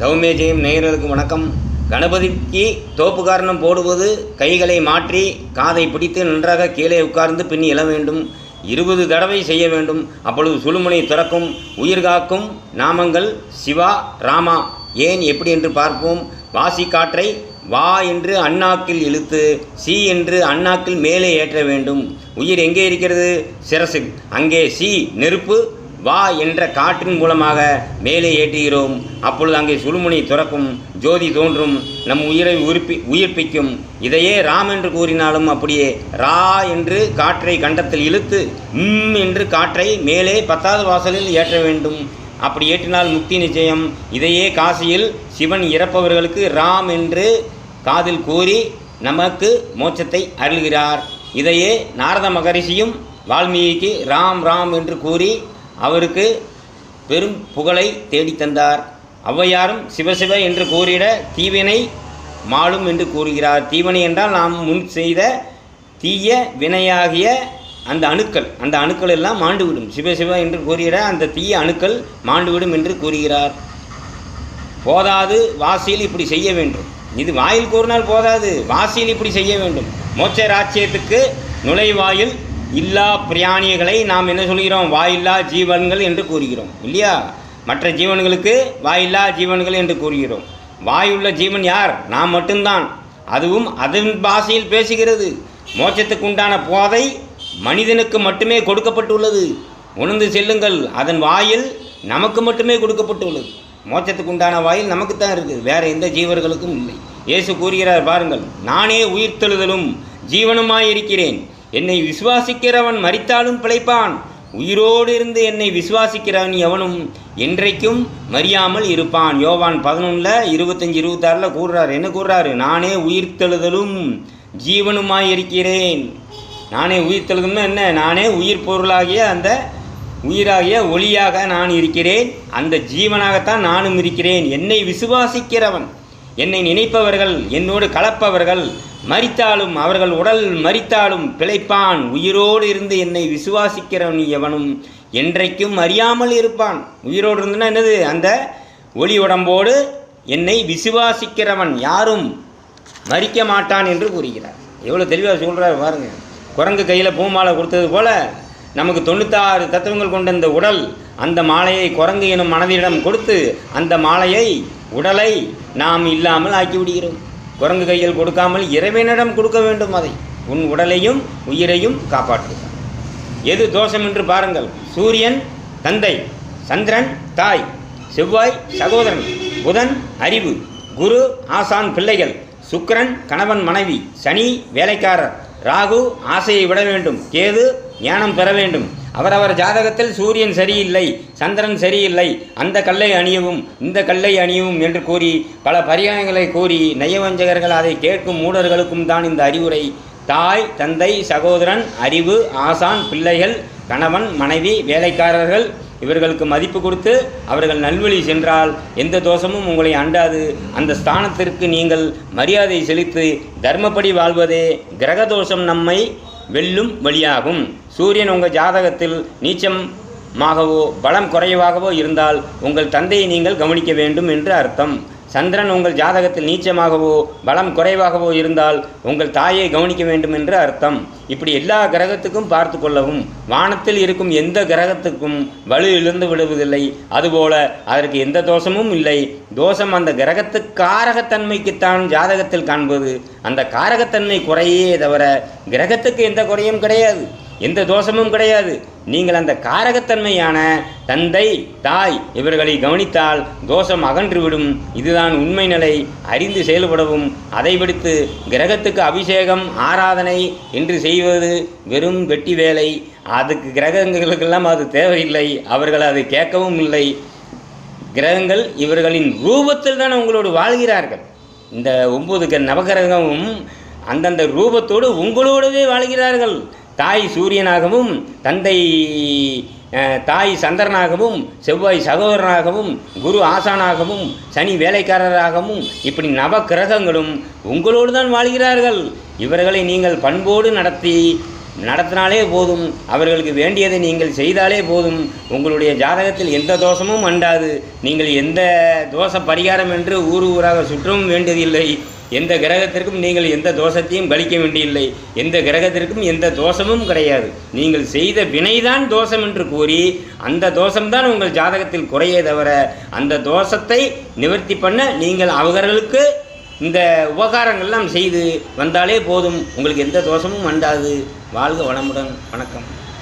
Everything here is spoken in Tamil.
தௌமே ஜெயம் நேயர்களுக்கு வணக்கம். கணபதிக்கு தோப்பு காரணம் போடுவது கைகளை மாற்றி காதை பிடித்து நன்றாக கீழே உட்கார்ந்து பின் எழ வேண்டும். இருபது தடவை செய்ய வேண்டும். அப்பொழுது சுழுமுனை திறக்கும் உயிர் காக்கும் நாமங்கள் சிவா ராமா. ஏன் எப்படி என்று பார்ப்போம். வாசி காற்றை வா என்று அண்ணாக்கில் இழுத்து சி என்று அண்ணாக்கில் மேலே ஏற்ற வேண்டும். உயிர் எங்கே இருக்கிறது? சிரசு அங்கே சி நெருப்பு வா என்ற காற்றின் மூலமாக மேலே ஏற்றுகிறோம் அப்பொழுது அங்கே சுழுமுனை துறக்கும் ஜோதி தோன்றும் நம் உயிரை உயிர்ப்பி உயிர்ப்பிக்கும். இதையே ராம் என்று கூறினாலும் அப்படியே ரா என்று காற்றை கண்டத்தில் இழுத்து ம் என்று காற்றை மேலே பத்தாவது வாசலில் ஏற்ற வேண்டும். அப்படி ஏற்றினால் முக்தி நிச்சயம். இதையே காசியில் சிவன் இறப்பவர்களுக்கு ராம் என்று காதில் கூறி நமக்கு மோட்சத்தை அருள்கிறார். இதையே நாரத மகரிஷியும் வால்மீகிக்கு ராம் ராம் என்று கூறி அவருக்கு பெரும் புகழை தேடித் தந்தார். ஔவையாரும் சிவசிவ என்று கூறிட தீவினை மாலும் என்று கூறுகிறார். தீவினை என்றால் நாம் முன் செய்த தீய வினையாகிய அந்த அணுக்கள் அந்த அணுக்கள் எல்லாம் மாண்டுவிடும். சிவசிவ என்று கூறிட அந்த தீய அணுக்கள் மாண்டுவிடும் என்று கூறுகிறார். போதாது வாசியில் இப்படி செய்ய வேண்டும். இது வாயில் கூறினால் போதாது வாசியில் இப்படி செய்ய வேண்டும். மோட்ச ராச்சியத்துக்கு நுழைவாயில் இல்லா பிராணிகளை நாம் என்ன சொல்கிறோம்? வாயில்லா ஜீவன்கள் என்று கூறுகிறோம். இல்லையா? மற்ற ஜீவன்களுக்கு வாயில்லா ஜீவன்கள் என்று கூறுகிறோம். வாயுள்ள ஜீவன் யார்? நாம் மட்டும்தான். அதுவும் அதன் பாஷையில் பேசுகிறது. மோட்சத்துக்கு உண்டான போதை மனிதனுக்கு மட்டுமே கொடுக்கப்பட்டுள்ளது. உணர்ந்து செல்லுங்கள். அதன் வாயில் நமக்கு மட்டுமே கொடுக்கப்பட்டுள்ளது. மோட்சத்துக்கு உண்டான வாயில் நமக்கு தான் இருக்குது. வேறு எந்த ஜீவர்களுக்கும் இல்லை. இயேசு கூறுகிறார் பாருங்கள் நானே உயிர்த்தெழுதலும் ஜீவனுமாய் இருக்கிறேன். என்னை விசுவாசிக்கிறவன் மரித்தாலும் பிழைப்பான். உயிரோடு இருந்து என்னை விசுவாசிக்கிறவன் எவனும் என்றைக்கும் மறியாமல் இருப்பான். யோவான் பதினொன்றில் இருபத்தஞ்சி இருபத்தாறில் கூறுறாரு. என்ன கூறுறாரு? நானே உயிர்த்தெழுதலும் ஜீவனுமாய் இருக்கிறேன். நானே உயிர்த்தெழுதல்னா என்ன? நானே உயிர் பொருளாகிய அந்த உயிராகிய ஒளியாக நான் இருக்கிறேன். அந்த ஜீவனாகத்தான் நானும் இருக்கிறேன். என்னை விசுவாசிக்கிறவன் என்னை நினைப்பவர்கள் என்னோடு கலப்பவர்கள் மறித்தாலும் அவர்கள் உடல் மறித்தாலும் பிழைப்பான். உயிரோடு இருந்து என்னை விசுவாசிக்கிறவன் எவனும் என்றைக்கும் அறியாமல் இருப்பான். உயிரோடு இருந்துன்னா என்னது? அந்த ஒளி உடம்போடு என்னை விசுவாசிக்கிறவன் யாரும் மறிக்க மாட்டான் என்று கூறுகிறார். எவ்வளோ தெளிவாக சொல்கிறார் பாருங்க. குரங்கு கையில் பூமாலை கொடுத்தது போல நமக்கு தொண்ணூத்தாறு தத்துவங்கள் கொண்ட இந்த உடல் அந்த மாலையை குரங்கு எனும் மனதிடம் கொடுத்து அந்த மாலையை உடலை நாம் இல்லாமல் ஆக்கி விடுகிறோம் குரங்கு கையில் கொடுக்காமல் இறைவனிடம் கொடுக்க வேண்டும் அதை. உன் உடலையும் உயிரையும் காப்பாற்று. எது தோஷம் என்று பாருங்கள். சூரியன் தந்தை சந்திரன் தாய் செவ்வாய் சகோதரன் புதன் அறிவு குரு ஆசான் பிள்ளைகள் சுக்கரன் கணவன் மனைவி சனி வேலைக்காரர் ராகு ஆசையை விட வேண்டும். கேது ஞானம் பெற வேண்டும். அவரவர் ஜாதகத்தில் சூரியன் சரியில்லை சந்திரன் சரியில்லை அந்த கல்லை அணியவும் இந்த கல்லை அணியவும் என்று கூறி பல பரிகாரங்களை கூறி நயவஞ்சகர்கள் அதை கேட்கும் மூடர்களுக்கும் தான் இந்த அறிவுரை. தாய் தந்தை சகோதரன் அறிவு ஆசான் பிள்ளைகள் கணவன் மனைவி வேலைக்காரர்கள் இவர்களுக்கு மதிப்பு கொடுத்து அவர்கள் நல்வழி சென்றால் எந்த தோஷமும் உங்களை அண்டாது. அந்த ஸ்தானத்திற்கு நீங்கள் மரியாதை செலுத்தி தர்மப்படி வாழ்வதே கிரக தோஷம் நம்மை வெல்லும் வழியாகும். சூரியன் உங்கள் ஜாதகத்தில் நீச்சமாகவோ பலம் குறைவாகவோ இருந்தால் உங்கள் தந்தையை நீங்கள் கவனிக்க வேண்டும் என்று அர்த்தம். சந்திரன் உங்கள் ஜாதகத்தில் நீச்சமாகவோ பலம் குறைவாகவோ இருந்தால் உங்கள் தாயை கவனிக்க வேண்டும் என்று அர்த்தம். இப்படி எல்லா கிரகத்துக்கும் பார்த்து கொள்ளவும் வானத்தில் இருக்கும் எந்த கிரகத்துக்கும் வலு இழந்து விடுவதில்லை. அதுபோல அதற்கு எந்த தோஷமும் இல்லை. தோஷம் அந்த கிரகத்து காரகத்தன்மைக்குத்தான் ஜாதகத்தில் காண்பது. அந்த காரகத்தன்மை குறையே தவிர கிரகத்துக்கு எந்த குறையும் கிடையாது. எந்த தோஷமும் கிடையாது. நீங்கள் அந்த காரகத்தன்மையான தந்தை தாய் இவர்களை கவனித்தால் தோஷம் அகன்றுவிடும். இதுதான் உண்மை நிலை. அறிந்து செயல்படவும் அதை விடுத்து கிரகத்துக்கு அபிஷேகம் ஆராதனை என்று செய்வது வெறும் வெட்டி வேலை. அதுக்கு கிரகங்களுக்கெல்லாம் அது தேவையில்லை. அவர்கள் அதை கேட்கவும் இல்லை. கிரகங்கள் இவர்களின் ரூபத்தில் தான் உங்களோடு வாழ்கிறார்கள். இந்த ஒம்பது நவகிரகமும் அந்தந்த ரூபத்தோடு உங்களோடவே வாழ்கிறார்கள். தாய் சூரியனாகவும் தந்தை தாய் சந்திரனாகவும் செவ்வாய் சகோதரனாகவும் குரு ஆசானாகவும் சனி வேலைக்காரராகவும் இப்படி நவ கிரகங்களும் உங்களோடு தான் வாழ்கிறார்கள். இவர்களை நீங்கள் பண்போடு நடத்தி நடத்தினாலே போதும். அவர்களுக்கு வேண்டியதை நீங்கள் செய்தாலே போதும். உங்களுடைய ஜாதகத்தில் எந்த தோஷமும் அண்டாது. நீங்கள் எந்த தோஷ பரிகாரம் என்று ஊர் ஊராக சுற்றவும் வேண்டியதில்லை. எந்த கிரகத்திற்கும் நீங்கள் எந்த தோஷத்தையும் கழிக்க வேண்டியதில்லை எந்த கிரகத்திற்கும் எந்த தோஷமும் கிடையாது. நீங்கள் செய்த வினைதான் தோஷம் என்று கூறி அந்த தோஷம்தான் உங்கள் ஜாதகத்தில் குறையே தவிர அந்த தோஷத்தை நிவர்த்தி பண்ண நீங்கள் அவர்களுக்கு இந்த உபகாரங்கள்லாம் செய்து வந்தாலே போதும். உங்களுக்கு எந்த தோஷமும் வந்தாது. வாழ்க வளமுடன். வணக்கம்.